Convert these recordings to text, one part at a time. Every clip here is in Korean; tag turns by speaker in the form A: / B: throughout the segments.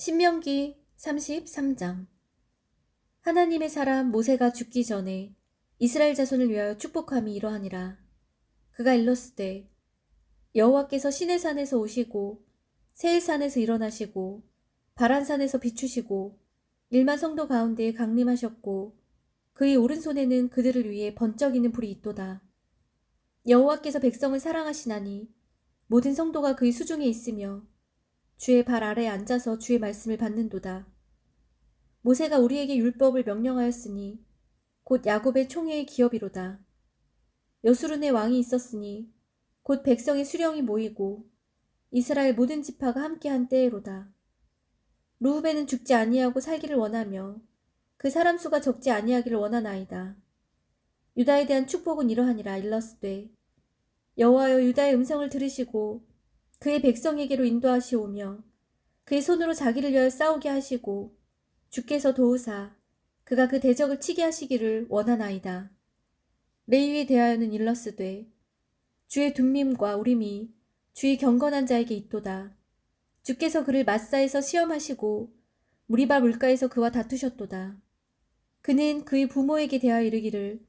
A: 신명기 33장 하나님의 사람 모세가 죽기 전에 이스라엘 자손을 위하여 축복함이 이러하니라. 그가 일렀으되 여호와께서 시내 산에서 오시고 세일 산에서 일어나시고 바란 산에서 비추시고 일만 성도 가운데에 강림하셨고 그의 오른손에는 그들을 위해 번쩍이는 불이 있도다. 여호와께서 백성을 사랑하시나니 모든 성도가 그의 수중에 있으며 주의 발 아래에 앉아서 주의 말씀을 받는도다. 모세가 우리에게 율법을 명령하였으니 곧 야곱의 총회의 기업이로다. 여수룬의 왕이 있었으니 곧 백성의 수령이 모이고 이스라엘 모든 지파가 함께한 때에로다. 루후벤은 죽지 아니하고 살기를 원하며 그 사람 수가 적지 아니하기를 원하나이다. 유다에 대한 축복은 이러하니라 일러스되 여호와여 유다의 음성을 들으시고 그의 백성에게로 인도하시오며 그의 손으로 자기를 위하여 싸우게 하시고 주께서 도우사 그가 그 대적을 치게 하시기를 원하나이다. 레위에 대하여는 일러스되 주의 둠밈과 우림이 주의 경건한 자에게 있도다. 주께서 그를 마사에서 시험하시고 무리바 물가에서 그와 다투셨도다. 그는 그의 부모에게 대하여 이르기를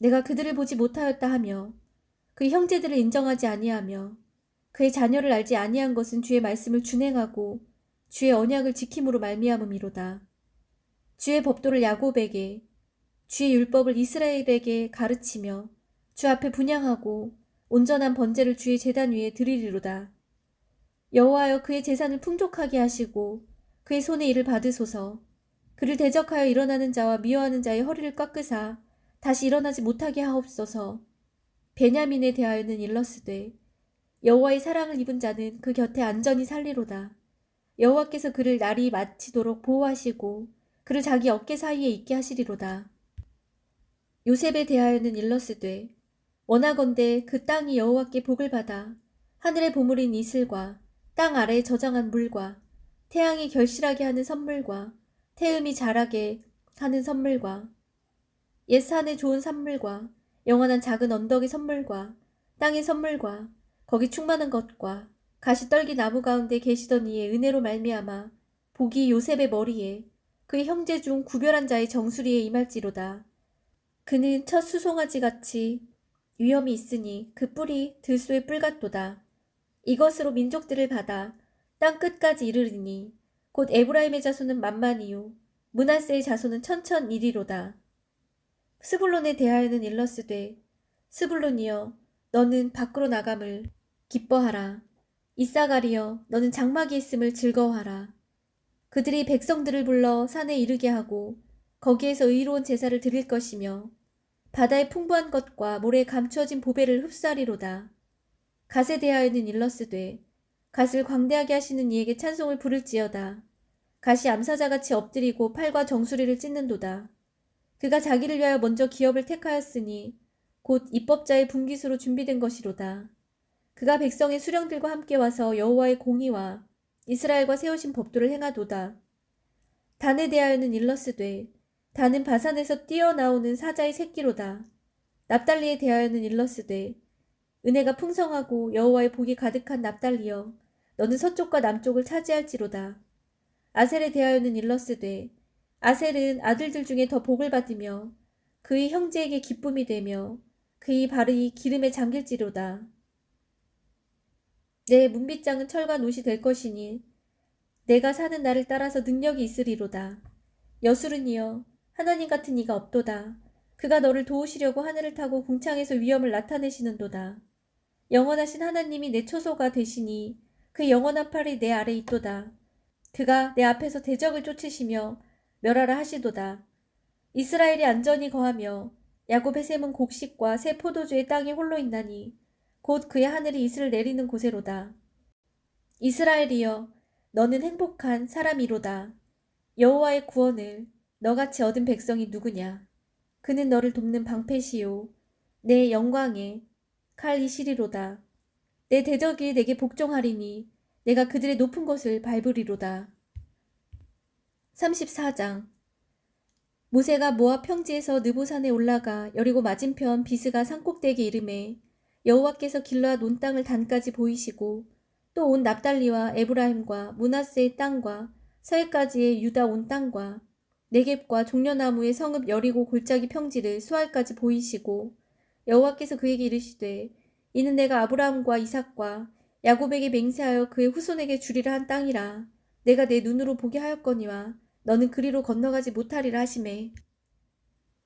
A: 내가 그들을 보지 못하였다 하며 그의 형제들을 인정하지 아니하며 그의 자녀를 알지 아니한 것은 주의 말씀을 준행하고 주의 언약을 지킴으로 말미암음이로다. 주의 법도를 야곱에게 주의 율법을 이스라엘에게 가르치며 주 앞에 분양하고 온전한 번제를 주의 제단 위에 드리리로다. 여호와여 그의 재산을 풍족하게 하시고 그의 손에 일을 받으소서. 그를 대적하여 일어나는 자와 미워하는 자의 허리를 꺾으사 다시 일어나지 못하게 하옵소서. 베냐민에 대하여는 일러스되 여호와의 사랑을 입은 자는 그 곁에 안전히 살리로다. 여호와께서 그를 날이 마치도록 보호하시고 그를 자기 어깨 사이에 있게 하시리로다. 요셉에 대하여는 일러스되 원하건대 그 땅이 여호와께 복을 받아 하늘의 보물인 이슬과 땅 아래에 저장한 물과 태양이 결실하게 하는 선물과 태음이 자라게 하는 선물과 옛 산의 좋은 산물과 영원한 작은 언덕의 선물과 땅의 선물과 거기 충만한 것과 가시떨기 나무 가운데 계시던 이의 은혜로 말미암아 복이 요셉의 머리에 그의 형제 중 구별한 자의 정수리에 임할지로다. 그는 첫 수송아지 같이 위험이 있으니 그 뿔이 들소의 뿔 같도다. 이것으로 민족들을 받아 땅 끝까지 이르리니 곧 에브라임의 자손은 만만이요 문하세의 자손은 천천이리로다. 스불론에 대하여는 일러스되 스불론이여 너는 밖으로 나감을 기뻐하라. 이사가리여 너는 장막에 있음을 즐거워하라. 그들이 백성들을 불러 산에 이르게 하고 거기에서 의로운 제사를 드릴 것이며 바다의 풍부한 것과 모래에 감추어진 보배를 흡수하리로다. 갓에 대하여는 일러스되 갓을 광대하게 하시는 이에게 찬송을 부를지어다. 갓이 암사자같이 엎드리고 팔과 정수리를 찢는도다. 그가 자기를 위하여 먼저 기업을 택하였으니 곧 입법자의 분기수로 준비된 것이로다. 그가 백성의 수령들과 함께 와서 여호와의 공의와 이스라엘과 세우신 법도를 행하도다. 단에 대하여는 일러스되 단은 바산에서 뛰어나오는 사자의 새끼로다. 납달리에 대하여는 일러스되 은혜가 풍성하고 여호와의 복이 가득한 납달리여 너는 서쪽과 남쪽을 차지할지로다. 아셀에 대하여는 일러스되 아셀은 아들들 중에 더 복을 받으며 그의 형제에게 기쁨이 되며 그의 발이 기름에 잠길지로다. 내 문빗장은 철과 노시 될 것이니 내가 사는 날을 따라서 능력이 있으리로다. 여수른이여 하나님 같은 이가 없도다. 그가 너를 도우시려고 하늘을 타고 궁창에서 위험을 나타내시는도다. 영원하신 하나님이 내 초소가 되시니 그 영원한 팔이 내 아래 있도다. 그가 내 앞에서 대적을 쫓으시며 멸하라 하시도다. 이스라엘이 안전히 거하며 야곱의 샘은 곡식과 새 포도주의 땅이 홀로 있나니 곧 그의 하늘이 이슬을 내리는 곳에로다. 이스라엘이여 너는 행복한 사람이로다. 여호와의 구원을 너같이 얻은 백성이 누구냐? 그는 너를 돕는 방패시요 내 영광에 칼이 시리로다. 내 대적이 내게 복종하리니 내가 그들의 높은 곳을 밟으리로다. 34장 모세가 모압 평지에서 느보산에 올라가 여리고 맞은편 비스가 산꼭대기 이름에 여호와께서 길러앗 온 땅을 단까지 보이시고 또 온 납달리와 에브라임과 문하세의 땅과 서해까지의 유다 온 땅과 네겝과 종려나무의 성읍 여리고 골짜기 평지를 수알까지 보이시고 여호와께서 그에게 이르시되 이는 내가 아브라함과 이삭과 야곱에게 맹세하여 그의 후손에게 주리라 한 땅이라 내가 내 눈으로 보게 하였거니와 너는 그리로 건너가지 못하리라 하시매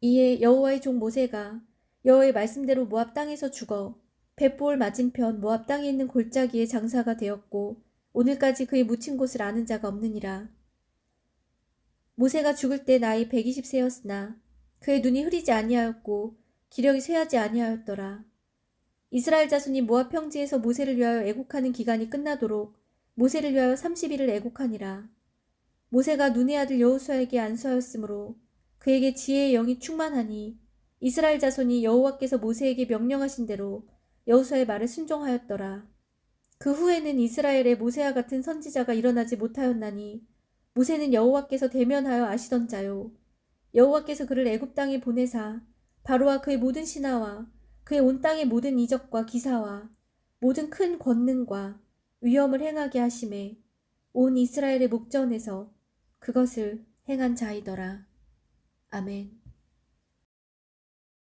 A: 이에 여호와의 종 모세가 여호와의 말씀대로 모압 땅에서 죽어 벳볼 맞은편 모압 땅에 있는 골짜기에 장사가 되었고 오늘까지 그의 묻힌 곳을 아는 자가 없느니라. 모세가 죽을 때 나이 120세였으나 그의 눈이 흐리지 아니하였고 기력이 쇠하지 아니하였더라. 이스라엘 자손이 모압 평지에서 모세를 위하여 애국하는 기간이 끝나도록 모세를 위하여 30일을 애국하니라. 모세가 눈의 아들 여호수아에게 안수하였으므로 그에게 지혜의 영이 충만하니 이스라엘 자손이 여호와께서 모세에게 명령하신 대로 여호수아의 말을 순종하였더라. 그 후에는 이스라엘에 모세와 같은 선지자가 일어나지 못하였나니 모세는 여호와께서 대면하여 아시던 자요 여호와께서 그를 애굽 땅에 보내사 바로와 그의 모든 신하와 그의 온 땅의 모든 이적과 기사와 모든 큰 권능과 위엄을 행하게 하심에 온 이스라엘의 목전에서 그것을 행한 자이더라. 아멘.